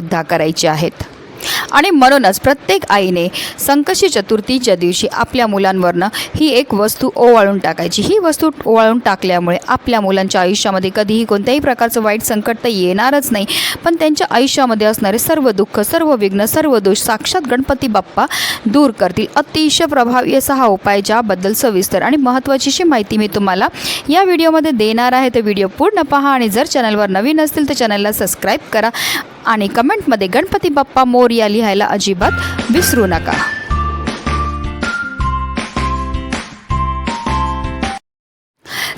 सुद्धा करायचे आहेत. आणि म्हणूनच प्रत्येक आईने संकशी चतुर्थीच्या दिवशी आपल्या मुलांवरनं ही एक वस्तू ओवाळून टाकायची. ही वस्तू ओवाळून टाकल्यामुळे आपल्या मुलांच्या आयुष्यामध्ये कधीही कोणत्याही प्रकारचं वाईट संकट तर येणारच नाही. पण त्यांच्या आयुष्यामध्ये असणारे सर्व दुःख सर्व विघ्न सर्व दोष साक्षात गणपती बाप्पा दूर करतील. अतिशय प्रभावी असा हा उपाय ज्याबद्दल सविस्तर आणि महत्त्वाचीशी माहिती मी तुम्हाला या व्हिडिओमध्ये देणार आहे. तर व्हिडिओ पूर्ण पहा आणि जर चॅनलवर नवीन असतील तर चॅनलला सबस्क्राईब करा. आणि कमेंटमध्ये गणपती बाप्पा मोर्या लिहायला अजिबात विसरू नका.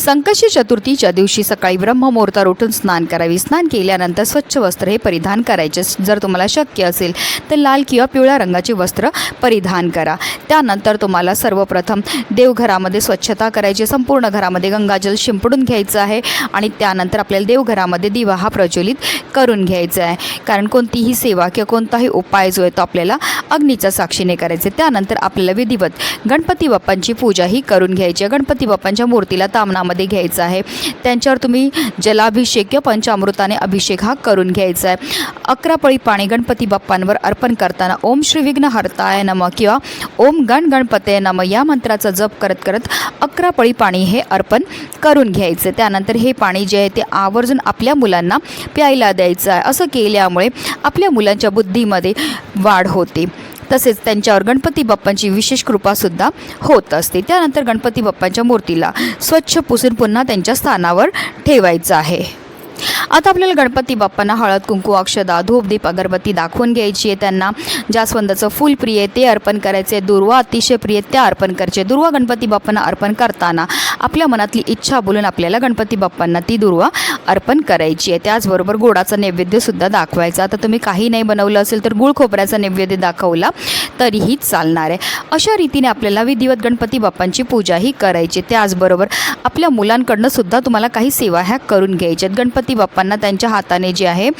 संकशी चतुर्थीच्या दिवशी सकाळी ब्रह्ममुहूर्तावर उठून स्नान करावी. स्नान केल्यानंतर स्वच्छ वस्त्र हे परिधान करायचे. जर तुम्हाला शक्य असेल तर लाल किंवा पिवळ्या रंगाची वस्त्र परिधान करा. त्यानंतर तुम्हाला सर्वप्रथम देवघरामध्ये स्वच्छता करायची. संपूर्ण घरामध्ये गंगाजल शिंपडून घ्यायचं आहे आणि त्यानंतर आपल्याला देवघरामध्ये दिवा हा प्रज्वलित करून घ्यायचा आहे. कारण कोणतीही सेवा किंवा कोणताही उपाय जो आहे तो आपल्याला अग्नीच्या साक्षीने करायचे आहे. त्यानंतर आपल्याला विधिवत गणपती बाप्पांची पूजाही करून घ्यायची आहे. गणपती बाप्पांच्या मूर्तीला तामणामध्ये घ्यायचं आहे. त्यांच्यावर तुम्ही जलाभिषेक किंवा पंचामृताने अभिषेक हा करून घ्यायचा आहे. अकरा पळी पाणी गणपती बाप्पांवर अर्पण करताना ओम श्री विघ्न हरताय नम किंवा ओम गण गणपतय नम या मंत्राचा जप करत करत अकरा पळी पाणी हे अर्पण करून घ्यायचं त्यानंतर हे पाणी जे आहे ते आवर्जून आपल्या मुलांना प्यायला द्यायचं आहे. असं केल्यामुळे आपल्या मुलांच्या बुद्धीमध्ये वाढ होते. तसेच त्यांच्यावर गणपती बाप्पांची विशेष कृपासुद्धा होत असते. त्यानंतर गणपती बाप्पांच्या मूर्तीला स्वच्छ पुसून पुन्हा त्यांच्या स्थानावर ठेवायचं आहे. आता आपल्याला गणपती बाप्पांना हळद कुंकू अक्षदा धूप दीप अगरबत्ती दाखवून घ्यायची आहे त्यांना. जास्वंदाचं फूल प्रिय आहे ते अर्पण करायचे दुर्वा अतिशय प्रिय त्या अर्पण करायचे दुर्वा गणपती बाप्पांना अर्पण करताना आपल्या मनातली इच्छा बोलून आपल्याला गणपती बाप्पांना ती दुर्वा अर्पण करायची आहे. त्याचबरोबर गोडाचा नैवेद्यसुद्धा दाखवायचा. आता तुम्ही काही नाही बनवलं असेल तर गुळ खोबऱ्याचा नैवेद्य दाखवला तरीही चालणार आहे. अशा रीतीने आपल्याला विधिवत गणपती बाप्पांची पूजाही करायची त्याचबरोबर आपल्या मुलांकडनं सुद्धा तुम्हाला काही सेवा ह्या करून घ्यायच्यात गणपती गणपती बाप्पांना त्यांच्या हाताने जे आहे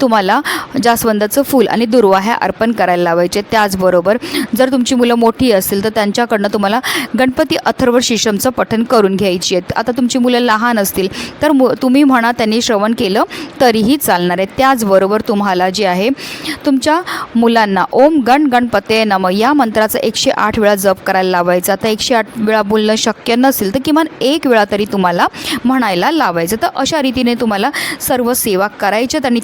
तुम्हाला जास्वंदाचं फूल आणि दुर्वा ह्या अर्पण करायला लावायचे. त्याचबरोबर जर तुमची मुलं मोठी असतील तर त्यांच्याकडनं तुम्हाला गणपती अथर्व शिशमचं पठण करून घ्यायची आहेत. आता तुमची मुलं लहान असतील तर मु तुम्ही म्हणा त्यांनी श्रवण केलं तरीही चालणार आहे त्याचबरोबर तुम्हाला जे आहे तुमच्या मुलांना ओम गण गणपते नम या मंत्राचा एकशे आठ वेळा जप करायला लावायचा. आता एकशे आठ वेळा बोलणं शक्य नसेल तर किमान एक वेळा तरी तुम्हाला म्हणायला लावायचं. तर अशा रीतीने तुम्हाला सर्व सेवा करायच्यात आणि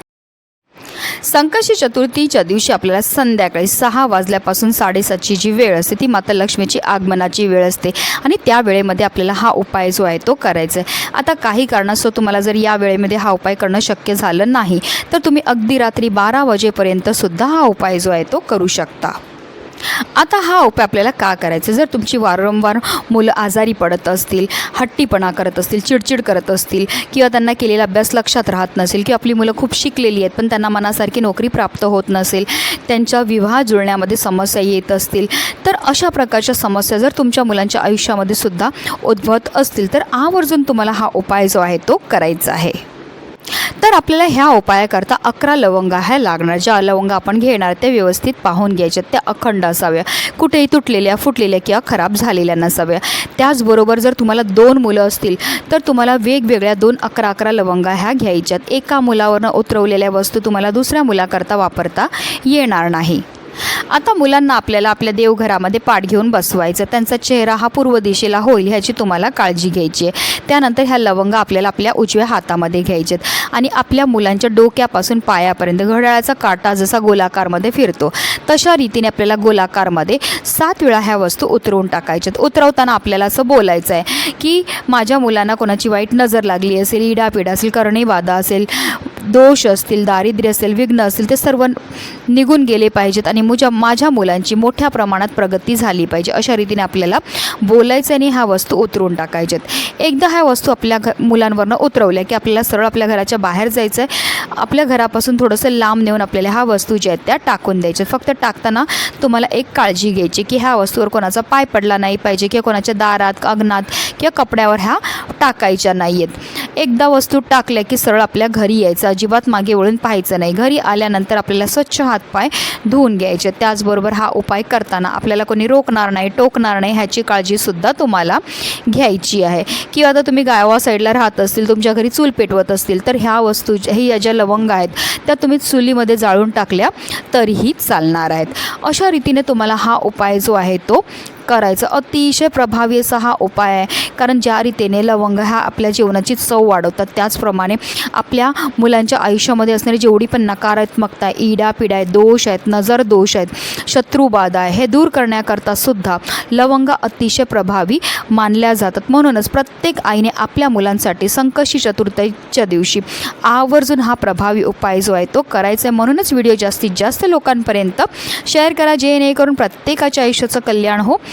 संकष्टी चतुर्थीच्या दिवशी आपल्याला संध्याकाळी सहा वाजल्यापासून साडेसातची जी वेळ असते ती माता लक्ष्मीची आगमनाची वेळ असते. आणि त्या वेळेमध्ये आपल्याला हा उपाय जो आहे तो करायचा आहे. आता काही कारणास्तव तुम्हाला जर या वेळेमध्ये हा उपाय करणं शक्य झालं नाही तर तुम्ही अगदी रात्री बारा वाजेपर्यंतसुद्धा हा उपाय जो आहे तो करू शकता. आता हा उपाय आपल्याला का करायचा? जर तुमची वारंवार मुलं आजारी पडत असतील हट्टीपणा करत असतील चिडचिड करत असतील किंवा त्यांना केलेला अभ्यास लक्षात राहत नसेल किंवा आपली मुलं खूप शिकलेली आहेत पण त्यांना मनासारखी नोकरी प्राप्त होत नसेल त्यांच्या विवाह जुळण्यामध्ये समस्या येत असतील तर अशा प्रकारच्या समस्या जर तुमच्या मुलांच्या आयुष्यामध्ये सुद्धा उद्भवत असतील तर आवर्जून तुम्हाला हा उपाय जो आहे तो करायचा आहे. तर आपल्याला ह्या उपायाकरता अकरा लवंगा ह्या लागणार. ज्या लवंगा आपण घेणार त्या व्यवस्थित पाहून घ्यायच्या त्या अखंड असाव्या. कुठेही तुटलेल्या फुटलेल्या किंवा खराब झालेल्या नसाव्या. त्याचबरोबर जर तुम्हाला दोन मुलं असतील तर तुम्हाला वेगवेगळ्या दोन अकरा अकरा लवंगा ह्या घ्यायच्यात. एका मुलावरनं उतरवलेल्या वस्तू तुम्हाला दुसऱ्या मुलाकरता वापरता येणार नाही. आता मुलांना आपल्याला आपल्या देवघरामध्ये पाठ घेऊन बसवायचं. त्यांचा चेहरा हा पूर्व दिशेला होईल ह्याची तुम्हाला काळजी घ्यायची आहे. त्यानंतर ह्या लवंगा आपल्याला आपल्या उजव्या हातामध्ये घ्यायच्यात आणि आपल्या मुलांच्या डोक्यापासून पायापर्यंत घड्याळाचा काटा जसा गोलाकारमध्ये फिरतो तशा रीतीने आपल्याला गोलाकारमध्ये सात वेळा ह्या वस्तू उतरवून टाकायच्यात. उतरवताना आपल्याला असं बोलायचं आहे की माझ्या मुलांना कोणाची वाईट नजर लागली असेल इडापिडा असेल करणेबाधा असेल दोष असतील दारिद्र्य असेल विघ्न असेल ते सर्व निघून गेले पाहिजेत आणि मुझ्या माझ्या मुलांची मोठ्या प्रमाणात प्रगती झाली पाहिजे अशा रीतीने आपल्याला बोलायचं आणि ह्या वस्तू उतरून टाकायच्यात. एकदा ह्या वस्तू आपल्या घ मुलांवरनं उतरवल्या की आपल्याला सरळ आपल्या घराच्या बाहेर जायचं आहे आपल्या घरापासून थोडंसं लांब नेऊन आपल्याला ह्या वस्तू ज्या आहेत त्या टाकून द्यायच्या फक्त टाकताना तुम्हाला एक काळजी घ्यायची की ह्या वस्तूवर कोणाचा पाय पडला नाही पाहिजे किंवा कोणाच्या दारात अंगणात किंवा कपड्यावर ह्या टाकायच्या नाही आहेत एकदा वस्तू टाकल्या की सरळ आपल्या घरी यायचं. अजिबात मागे वळून पाहायचं नाही. घरी आल्यानंतर आपल्याला स्वच्छ हातपाय धुवून घ्यायचे. त्याचबरोबर हा उपाय करताना आपल्याला कोणी रोखणार नाही टोकणार नाही ह्याची काळजीसुद्धा तुम्हाला घ्यायची आहे. किंवा आता तुम्ही गावा साईडला राहत असतील तुमच्या घरी चूल पेटवत असतील तर ह्या वस्तू ज्या- ही या ज्या लवंग आहेत त्या तुम्ही चुलीमध्ये जाळून टाकल्या तरीही चालणार आहेत. अशा रीतीने तुम्हाला हा उपाय जो आहे तो करायचं. अतिशय प्रभावी असा हा उपाय आहे. कारण ज्या रीतीने लवंग ह्या आपल्या जीवनाची चव वाढवतात त्याचप्रमाणे आपल्या मुलांच्या आयुष्यामध्ये असणारी जेवढी पण नकारात्मकता आहे इडा पिडा आहे दोष आहेत नजर दोष आहेत शत्रुबाधा आहे हे दूर करण्याकरता सुद्धा लवंग अतिशय प्रभावी मानल्या जातात. म्हणूनच प्रत्येक आईने आपल्या मुलांसाठी संकष्टी चतुर्थीच्या दिवशी आवर्जून हा प्रभावी उपाय जो आहे तो करायचा आहे. म्हणूनच व्हिडिओ जास्तीत जास्त लोकांपर्यंत शेअर करा. जेणेकरून प्रत्येकाच्या आयुष्याचं कल्याण हो.